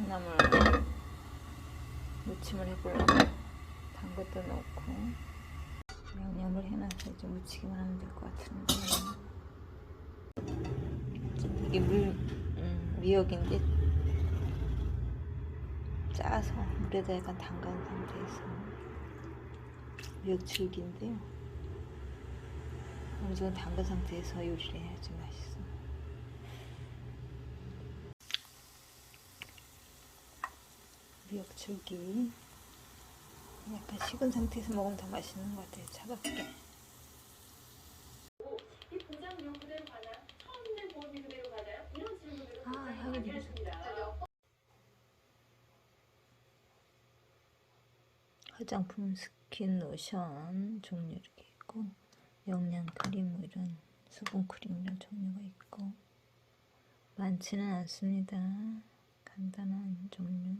콩나물 무침을 해보려고 단 것도 넣고 양념을 해놔서 이제 무치기만 하면 될 것 같은데. 이게 물 음, 미역인데 짜서 물에다 약간 담간 상태에서 미역 줄기인데요. 정도 담근 상태에서 요리를 해야지 맛있어 미역 줄기 약간 식은 상태에서 먹으면 더 맛있는 것 같아요 차갑게 아, 향이 되게 하십니다. 화장품 스킨 로션 종류 이렇게 있고 영양 크림 뭐 이런 수분 크림 이런 종류가 있고 많지는 않습니다. 간단한 종류.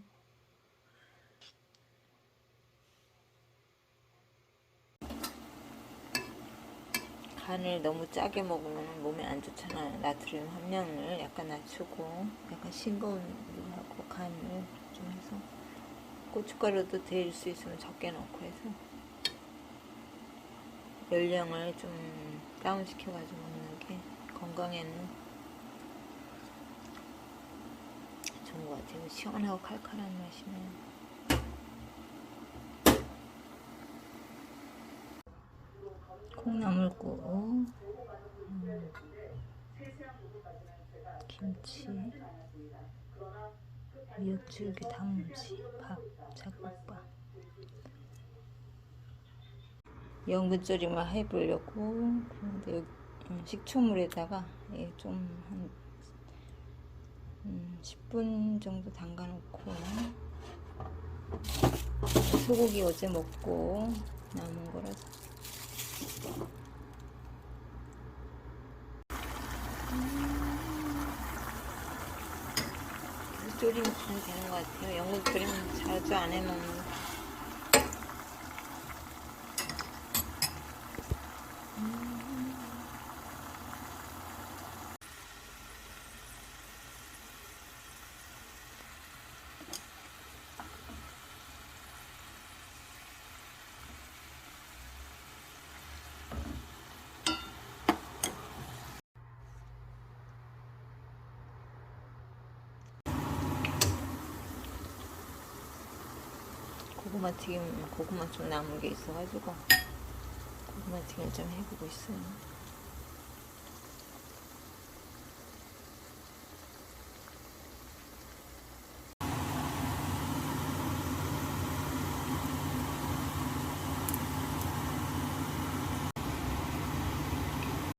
간을 너무 짜게 먹으면 몸에 안 좋잖아요. 나트륨 함량을 약간 낮추고 약간 싱거운 물하고 간을 좀 해서 고춧가루도 데일 수 있으면 적게 넣고 해서 열량을 좀 다운시켜가지고 먹는 게 건강에는 좋은 것 같아요. 시원하고 칼칼한 맛이면 콩나물국, 음, 김치, 미역줄기 단무지, 밥, 잡곡밥. 연근 조림을 해보려고 그런데 여기 음, 식초물에다가 예, 좀한 음, 10분 정도 담가 놓고 소고기 어제 먹고 남은 거라서 계속 졸이면 되는 것 같아요. 연근 조림 자주 안 해먹는 고구마 튀김 고구마 좀 남은 게 있어가지고 고구마 튀김 좀 해보고 있어요.